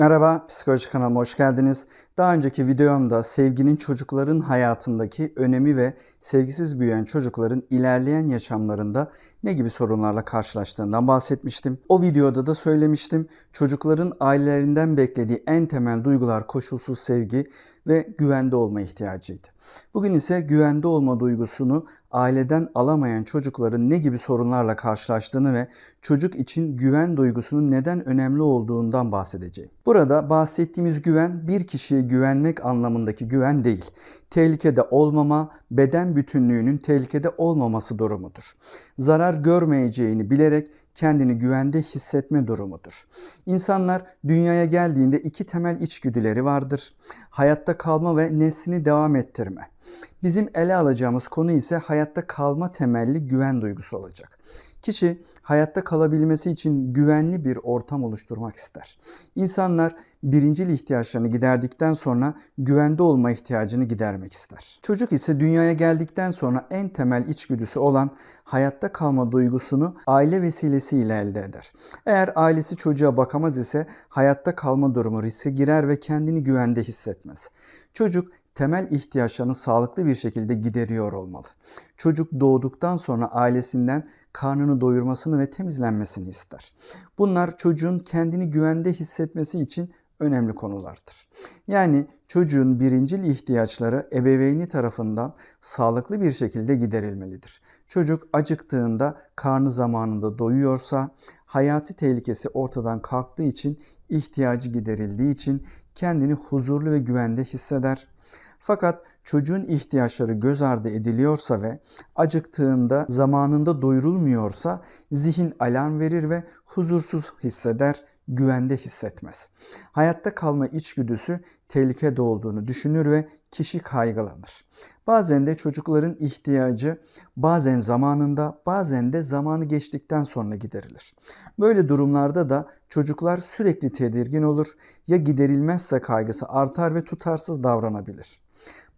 Merhaba, Psikoloji kanalıma hoş geldiniz. Daha önceki videomda sevginin çocukların hayatındaki önemi ve sevgisiz büyüyen çocukların ilerleyen yaşamlarında ne gibi sorunlarla karşılaştığından bahsetmiştim. O videoda da söylemiştim. Çocukların ailelerinden beklediği en temel duygular koşulsuz sevgi ve güvende olma ihtiyacıydı. Bugün ise güvende olma duygusunu aileden alamayan çocukların ne gibi sorunlarla karşılaştığını ve çocuk için güven duygusunun neden önemli olduğundan bahsedeceğim. Burada bahsettiğimiz güven bir kişiye güvenmek anlamındaki güven değil. Tehlikede olmama, beden bütünlüğünün tehlikede olmaması durumudur. Zarar görmeyeceğini bilerek kendini güvende hissetme durumudur. İnsanlar dünyaya geldiğinde iki temel içgüdüleri vardır. Hayatta kalma ve neslini devam ettirme. Bizim ele alacağımız konu ise hayatta kalma temelli güven duygusu olacak. Kişi hayatta kalabilmesi için güvenli bir ortam oluşturmak ister. İnsanlar birincil ihtiyaçlarını giderdikten sonra güvende olma ihtiyacını gidermek ister. Çocuk ise dünyaya geldikten sonra en temel içgüdüsü olan hayatta kalma duygusunu aile vesilesiyle elde eder. Eğer ailesi çocuğa bakamaz ise hayatta kalma durumu riske girer ve kendini güvende hissetmez. Çocuk temel ihtiyaçlarını sağlıklı bir şekilde gideriyor olmalı. Çocuk doğduktan sonra ailesinden karnını doyurmasını ve temizlenmesini ister. Bunlar çocuğun kendini güvende hissetmesi için önemli konulardır. Yani çocuğun birincil ihtiyaçları ebeveyni tarafından sağlıklı bir şekilde giderilmelidir. Çocuk acıktığında karnı zamanında doyuyorsa, hayati tehlikesi ortadan kalktığı için ihtiyacı giderildiği için kendini huzurlu ve güvende hisseder. Fakat çocuğun ihtiyaçları göz ardı ediliyorsa ve acıktığında zamanında doyurulmuyorsa zihin alarm verir ve huzursuz hisseder, güvende hissetmez. Hayatta kalma içgüdüsü tehlikede olduğunu düşünür ve kişi kaygılanır. Bazen de çocukların ihtiyacı bazen zamanında bazen de zamanı geçtikten sonra giderilir. Böyle durumlarda da çocuklar sürekli tedirgin olur ya giderilmezse kaygısı artar ve tutarsız davranabilir.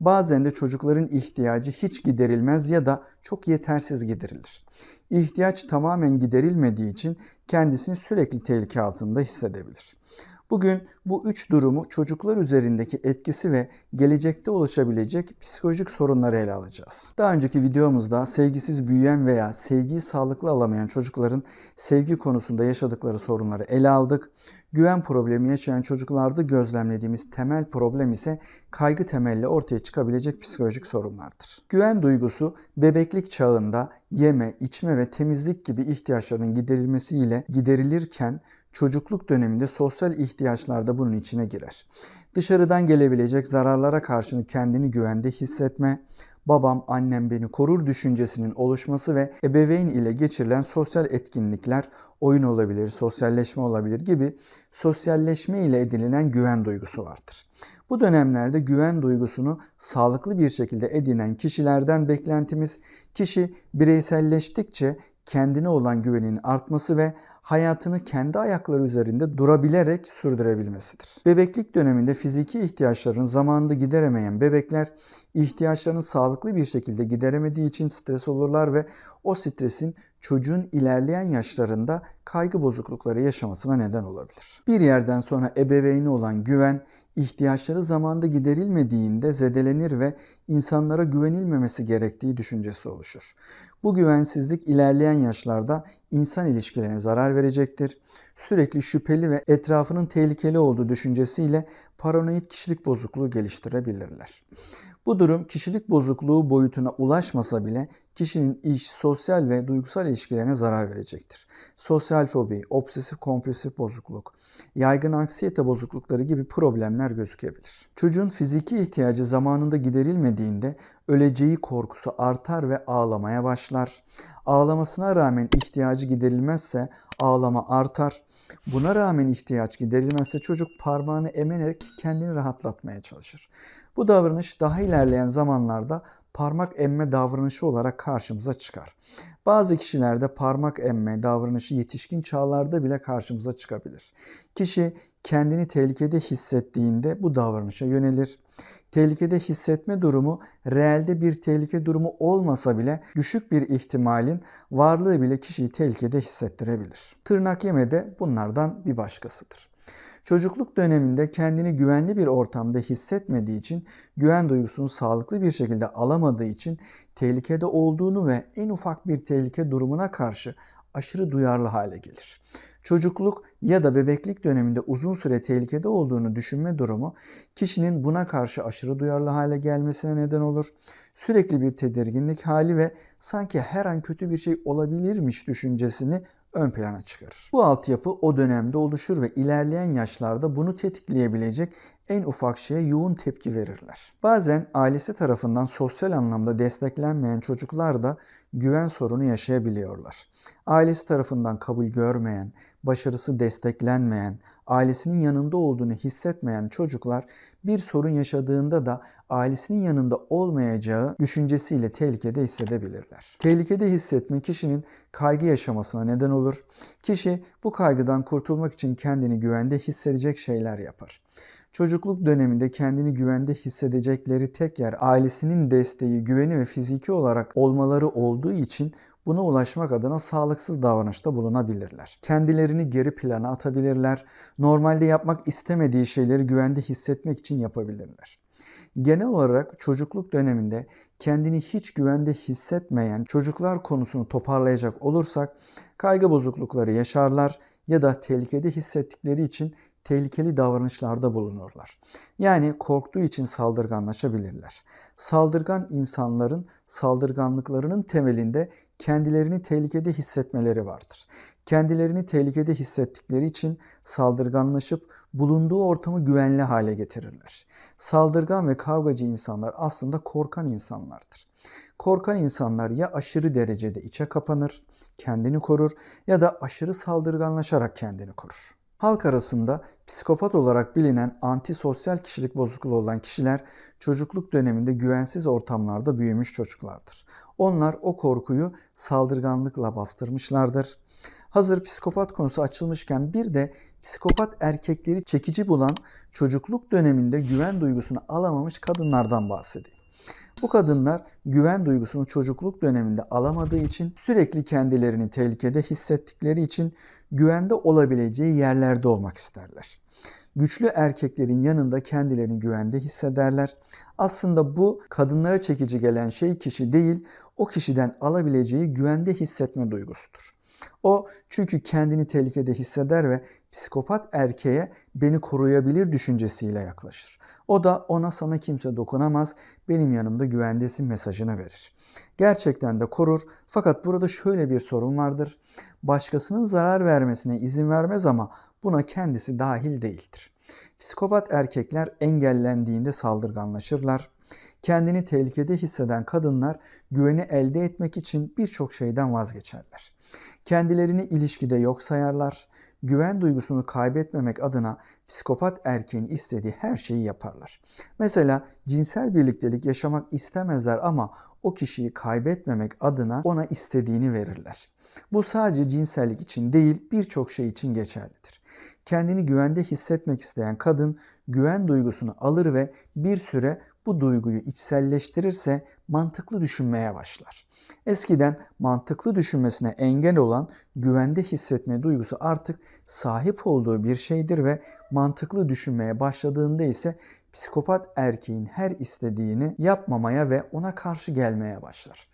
Bazen de çocukların ihtiyacı hiç giderilmez ya da çok yetersiz giderilir. İhtiyaç tamamen giderilmediği için kendisini sürekli tehlike altında hissedebilir. Bugün bu üç durumu çocuklar üzerindeki etkisi ve gelecekte ulaşabilecek psikolojik sorunları ele alacağız. Daha önceki videomuzda sevgisiz büyüyen veya sevgiyi sağlıklı alamayan çocukların sevgi konusunda yaşadıkları sorunları ele aldık. Güven problemi yaşayan çocuklarda gözlemlediğimiz temel problem ise kaygı temelli ortaya çıkabilecek psikolojik sorunlardır. Güven duygusu bebeklik çağında yeme, içme ve temizlik gibi ihtiyaçların giderilmesiyle giderilirken çocukluk döneminde sosyal ihtiyaçlar da bunun içine girer. Dışarıdan gelebilecek zararlara karşın kendini güvende hissetme, babam, annem beni korur düşüncesinin oluşması ve ebeveyn ile geçirilen sosyal etkinlikler, oyun olabilir, sosyalleşme olabilir gibi sosyalleşme ile edinilen güven duygusu vardır. Bu dönemlerde güven duygusunu sağlıklı bir şekilde edinen kişilerden beklentimiz kişi bireyselleştikçe kendine olan güvenin artması ve hayatını kendi ayakları üzerinde durabilerek sürdürebilmesidir. Bebeklik döneminde fiziki ihtiyaçlarını zamanında gideremeyen bebekler ihtiyaçlarını sağlıklı bir şekilde gideremediği için stres olurlar ve o stresin çocuğun ilerleyen yaşlarında kaygı bozuklukları yaşamasına neden olabilir. Bir yerden sonra ebeveyni olan güven ihtiyaçları zamanda giderilmediğinde zedelenir ve insanlara güvenilmemesi gerektiği düşüncesi oluşur. Bu güvensizlik ilerleyen yaşlarda insan ilişkilerine zarar verecektir. Sürekli şüpheli ve etrafının tehlikeli olduğu düşüncesiyle paranoid kişilik bozukluğu geliştirebilirler. Bu durum kişilik bozukluğu boyutuna ulaşmasa bile kişinin iş, sosyal ve duygusal ilişkilerine zarar verecektir. Sosyal fobi, obsesif kompulsif bozukluk, yaygın anksiyete bozuklukları gibi problemler gözükebilir. Çocuğun fiziki ihtiyacı zamanında giderilmediğinde öleceği korkusu artar ve ağlamaya başlar. Ağlamasına rağmen ihtiyacı giderilmezse ağlama artar. Buna rağmen ihtiyaç giderilmezse çocuk parmağını emenerek kendini rahatlatmaya çalışır. Bu davranış daha ilerleyen zamanlarda parmak emme davranışı olarak karşımıza çıkar. Bazı kişilerde parmak emme davranışı yetişkin çağlarda bile karşımıza çıkabilir. Kişi kendini tehlikede hissettiğinde bu davranışa yönelir. Tehlikede hissetme durumu reelde bir tehlike durumu olmasa bile düşük bir ihtimalin varlığı bile kişiyi tehlikede hissettirebilir. Tırnak yeme de bunlardan bir başkasıdır. Çocukluk döneminde kendini güvenli bir ortamda hissetmediği için, güven duygusunu sağlıklı bir şekilde alamadığı için tehlikede olduğunu ve en ufak bir tehlike durumuna karşı aşırı duyarlı hale gelir. Çocukluk ya da bebeklik döneminde uzun süre tehlikede olduğunu düşünme durumu kişinin buna karşı aşırı duyarlı hale gelmesine neden olur. Sürekli bir tedirginlik hali ve sanki her an kötü bir şey olabilirmiş düşüncesini ön plana çıkarır. Bu altyapı o dönemde oluşur ve ilerleyen yaşlarda bunu tetikleyebilecek en ufak şeye yoğun tepki verirler. Bazen ailesi tarafından sosyal anlamda desteklenmeyen çocuklar da güven sorunu yaşayabiliyorlar. Ailesi tarafından kabul görmeyen, başarısı desteklenmeyen, ailesinin yanında olduğunu hissetmeyen çocuklar bir sorun yaşadığında da ailesinin yanında olmayacağı düşüncesiyle tehlikede hissedebilirler. Tehlikede hissetme kişinin kaygı yaşamasına neden olur. Kişi bu kaygıdan kurtulmak için kendini güvende hissedecek şeyler yapar. Çocukluk döneminde kendini güvende hissedecekleri tek yer ailesinin desteği, güveni ve fiziki olarak olmaları olduğu için buna ulaşmak adına sağlıksız davranışta bulunabilirler. Kendilerini geri plana atabilirler. Normalde yapmak istemediği şeyleri güvende hissetmek için yapabilirler. Genel olarak çocukluk döneminde kendini hiç güvende hissetmeyen çocuklar konusunu toparlayacak olursak kaygı bozuklukları yaşarlar ya da tehlikede hissettikleri için tehlikeli davranışlarda bulunurlar. Yani korktuğu için saldırganlaşabilirler. Saldırgan insanların saldırganlıklarının temelinde kendilerini tehlikede hissetmeleri vardır. Kendilerini tehlikede hissettikleri için saldırganlaşıp bulunduğu ortamı güvenli hale getirirler. Saldırgan ve kavgacı insanlar aslında korkan insanlardır. Korkan insanlar ya aşırı derecede içe kapanır, kendini korur ya da aşırı saldırganlaşarak kendini korur. Halk arasında psikopat olarak bilinen antisosyal kişilik bozukluğu olan kişiler çocukluk döneminde güvensiz ortamlarda büyümüş çocuklardır. Onlar o korkuyu saldırganlıkla bastırmışlardır. Hazır psikopat konusu açılmışken bir de psikopat erkekleri çekici bulan çocukluk döneminde güven duygusunu alamamış kadınlardan bahsedeyim. Bu kadınlar güven duygusunu çocukluk döneminde alamadığı için sürekli kendilerini tehlikede hissettikleri için güvende olabileceği yerlerde olmak isterler. Güçlü erkeklerin yanında kendilerini güvende hissederler. Aslında bu kadınlara çekici gelen şey kişi değil, o kişiden alabileceği güvende hissetme duygusudur. O çünkü kendini tehlikede hisseder ve psikopat erkeğe beni koruyabilir düşüncesiyle yaklaşır. O da ona sana kimse dokunamaz, benim yanımda güvendesin mesajını verir. Gerçekten de korur fakat burada şöyle bir sorun vardır. Başkasının zarar vermesine izin vermez ama buna kendisi dahil değildir. Psikopat erkekler engellendiğinde saldırganlaşırlar. Kendini tehlikede hisseden kadınlar güveni elde etmek için birçok şeyden vazgeçerler. Kendilerini ilişkide yok sayarlar. Güven duygusunu kaybetmemek adına psikopat erkeğin istediği her şeyi yaparlar. Mesela cinsel birliktelik yaşamak istemezler ama o kişiyi kaybetmemek adına ona istediğini verirler. Bu sadece cinsellik için değil birçok şey için geçerlidir. Kendini güvende hissetmek isteyen kadın güven duygusunu alır ve bir süre bu duyguyu içselleştirirse mantıklı düşünmeye başlar. Eskiden mantıklı düşünmesine engel olan güvende hissetme duygusu artık sahip olduğu bir şeydir ve mantıklı düşünmeye başladığında ise psikopat erkeğin her istediğini yapmamaya ve ona karşı gelmeye başlar.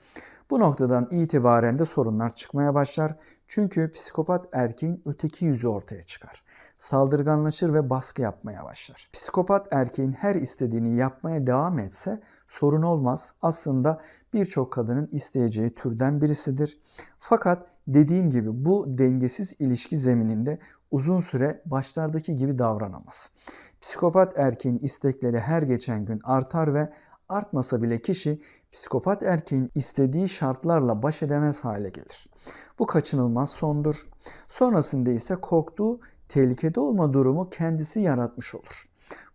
Bu noktadan itibaren de sorunlar çıkmaya başlar. Çünkü psikopat erkeğin öteki yüzü ortaya çıkar. Saldırganlaşır ve baskı yapmaya başlar. Psikopat erkeğin her istediğini yapmaya devam etse sorun olmaz. Aslında birçok kadının isteyeceği türden birisidir. Fakat dediğim gibi bu dengesiz ilişki zemininde uzun süre başlardaki gibi davranamaz. Psikopat erkeğin istekleri her geçen gün artar ve artmasa bile kişi psikopat erkeğin istediği şartlarla baş edemez hale gelir. Bu kaçınılmaz sondur. Sonrasında ise korktuğu tehlikede olma durumu kendisi yaratmış olur.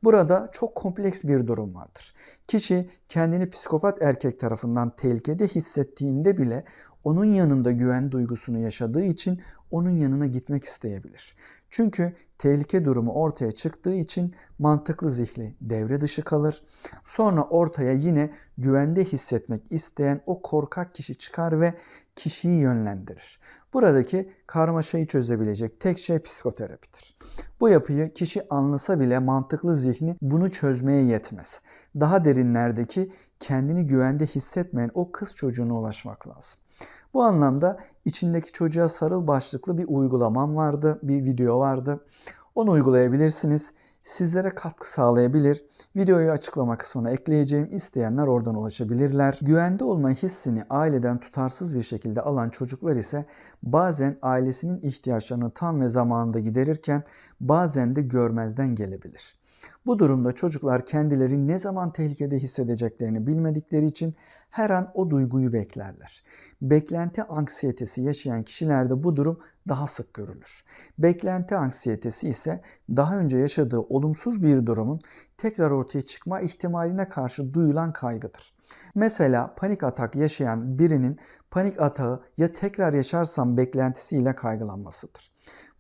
Burada çok kompleks bir durum vardır. Kişi kendini psikopat erkek tarafından tehlikede hissettiğinde bile onun yanında güven duygusunu yaşadığı için onun yanına gitmek isteyebilir. Çünkü tehlike durumu ortaya çıktığı için mantıklı zihni devre dışı kalır. Sonra ortaya yine güvende hissetmek isteyen o korkak kişi çıkar ve kişiyi yönlendirir. Buradaki karmaşayı çözebilecek tek şey psikoterapidir. Bu yapıyı kişi anlasa bile mantıklı zihni bunu çözmeye yetmez. Daha derinlerdeki kendini güvende hissetmeyen o kız çocuğuna ulaşmak lazım. Bu anlamda içindeki çocuğa sarıl başlıklı bir uygulamam vardı, bir video vardı. Onu uygulayabilirsiniz. Sizlere katkı sağlayabilir. Videoyu açıklama kısmına ekleyeceğim. İsteyenler oradan ulaşabilirler. Güvende olma hissini aileden tutarsız bir şekilde alan çocuklar ise bazen ailesinin ihtiyaçlarını tam ve zamanında giderirken bazen de görmezden gelebilir. Bu durumda çocuklar kendileri ne zaman tehlikede hissedeceklerini bilmedikleri için her an o duyguyu beklerler. Beklenti anksiyetesi yaşayan kişilerde bu durum daha sık görülür. Beklenti anksiyetesi ise daha önce yaşadığı olumsuz bir durumun tekrar ortaya çıkma ihtimaline karşı duyulan kaygıdır. Mesela panik atak yaşayan birinin panik atağı ya tekrar yaşarsam beklentisiyle kaygılanmasıdır.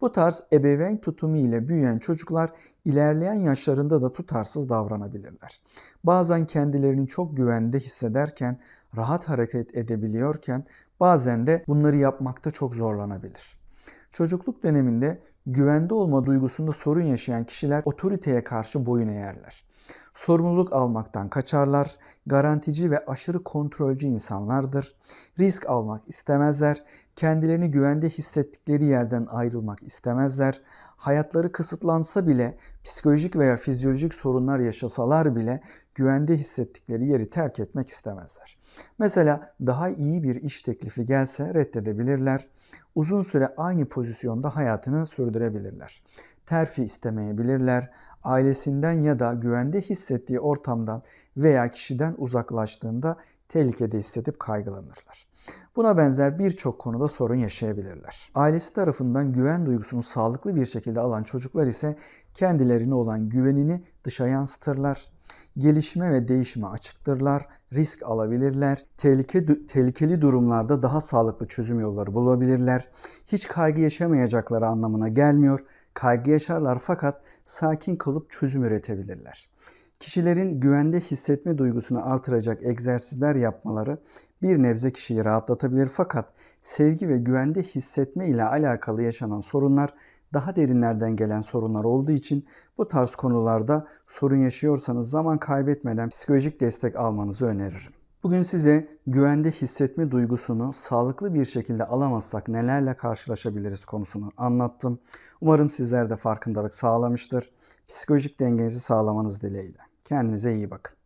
Bu tarz ebeveyn tutumu ile büyüyen çocuklar ilerleyen yaşlarında da tutarsız davranabilirler. Bazen kendilerini çok güvende hissederken, rahat hareket edebiliyorken bazen de bunları yapmakta çok zorlanabilir. Çocukluk döneminde güvende olma duygusunda sorun yaşayan kişiler otoriteye karşı boyun eğerler. Sorumluluk almaktan kaçarlar, garantici ve aşırı kontrolcü insanlardır. Risk almak istemezler, kendilerini güvende hissettikleri yerden ayrılmak istemezler. Hayatları kısıtlansa bile, psikolojik veya fizyolojik sorunlar yaşasalar bile güvende hissettikleri yeri terk etmek istemezler. Mesela daha iyi bir iş teklifi gelse reddedebilirler. Uzun süre aynı pozisyonda hayatını sürdürebilirler. Terfi istemeyebilirler. Ailesinden ya da güvende hissettiği ortamdan veya kişiden uzaklaştığında tehlikede hissedip kaygılanırlar. Buna benzer birçok konuda sorun yaşayabilirler. Ailesi tarafından güven duygusunu sağlıklı bir şekilde alan çocuklar ise kendilerine olan güvenini dışa yansıtırlar. Gelişme ve değişime açıktırlar, risk alabilirler, tehlike, tehlikeli durumlarda daha sağlıklı çözüm yolları bulabilirler. Hiç kaygı yaşamayacakları anlamına gelmiyor. Kaygı yaşarlar fakat sakin kalıp çözüm üretebilirler. Kişilerin güvende hissetme duygusunu artıracak egzersizler yapmaları bir nebze kişiyi rahatlatabilir fakat sevgi ve güvende hissetme ile alakalı yaşanan sorunlar daha derinlerden gelen sorunlar olduğu için bu tarz konularda sorun yaşıyorsanız zaman kaybetmeden psikolojik destek almanızı öneririm. Bugün size güvende hissetme duygusunu sağlıklı bir şekilde alamazsak nelerle karşılaşabiliriz konusunu anlattım. Umarım sizler de farkındalık sağlamıştır. Psikolojik dengenizi sağlamanız dileğiyle. Kendinize iyi bakın.